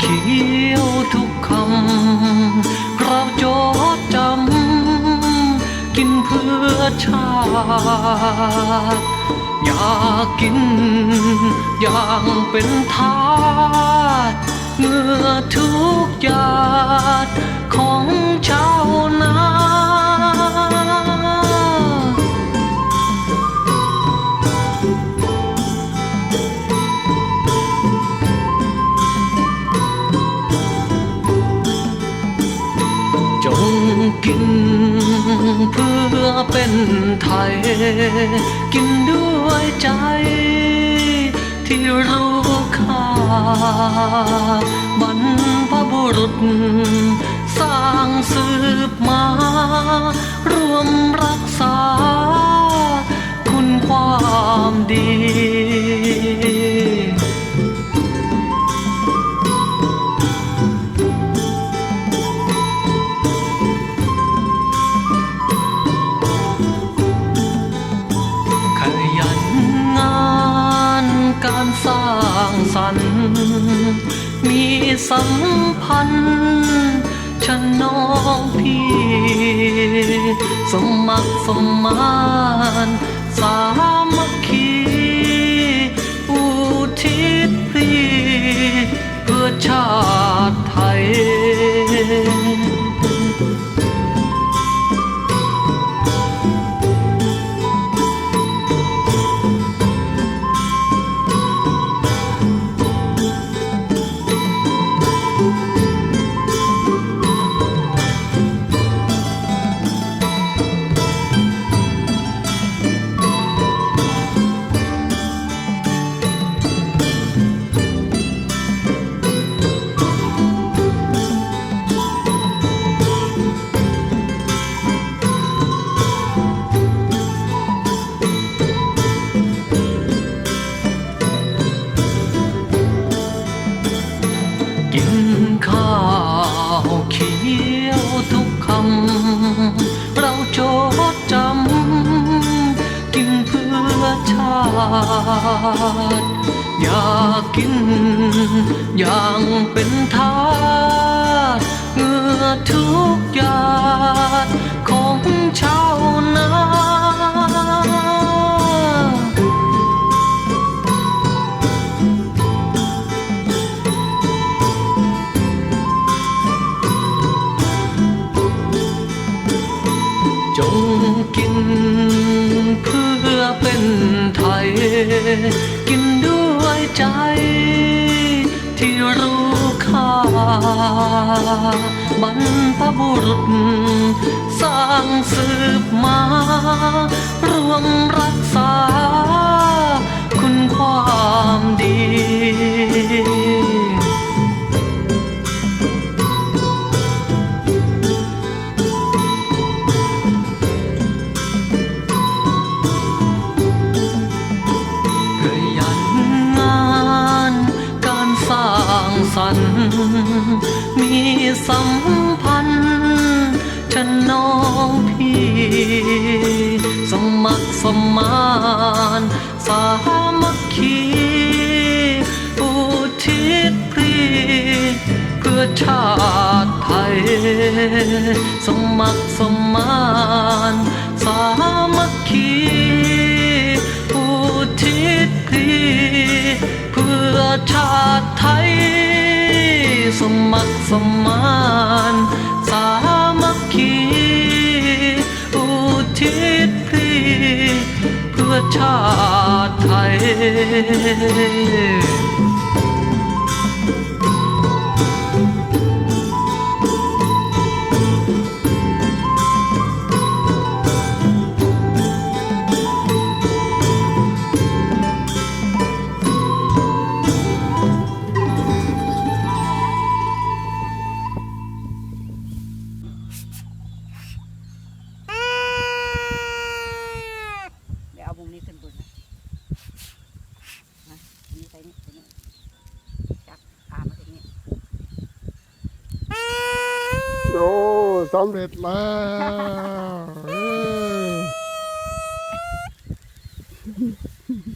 เขียวทุกคำเราจดจำกินเพื่อชาติอยากกินอย่างเป็นทาสเมื่อทุกอย่าง เป็นไทย กินด้วยใจที่รู้ค่าบรรพบุรุษ สร้างสืบมาร่วมรักษา คุณความดี สัมพันธ์ชนน้องพี่ สมัครสมานสามัคคี ด อยากกิน อย่างเป็นทาสเงื่อทุกหยาดของชาว กินด้วยใจ ที่รู้ค่าบรรพบุรุษ สร้างสืบมาร่วมรักษา มีสัมพันธ์ชนน้องพี่ สมัครสมานสามัคคีอุทิศพลีเพื่อชาติไทย สมัครสมานสามั สมัครสมานสามัคคีอุทิศพลีเพื่อชาติไทย Don't it.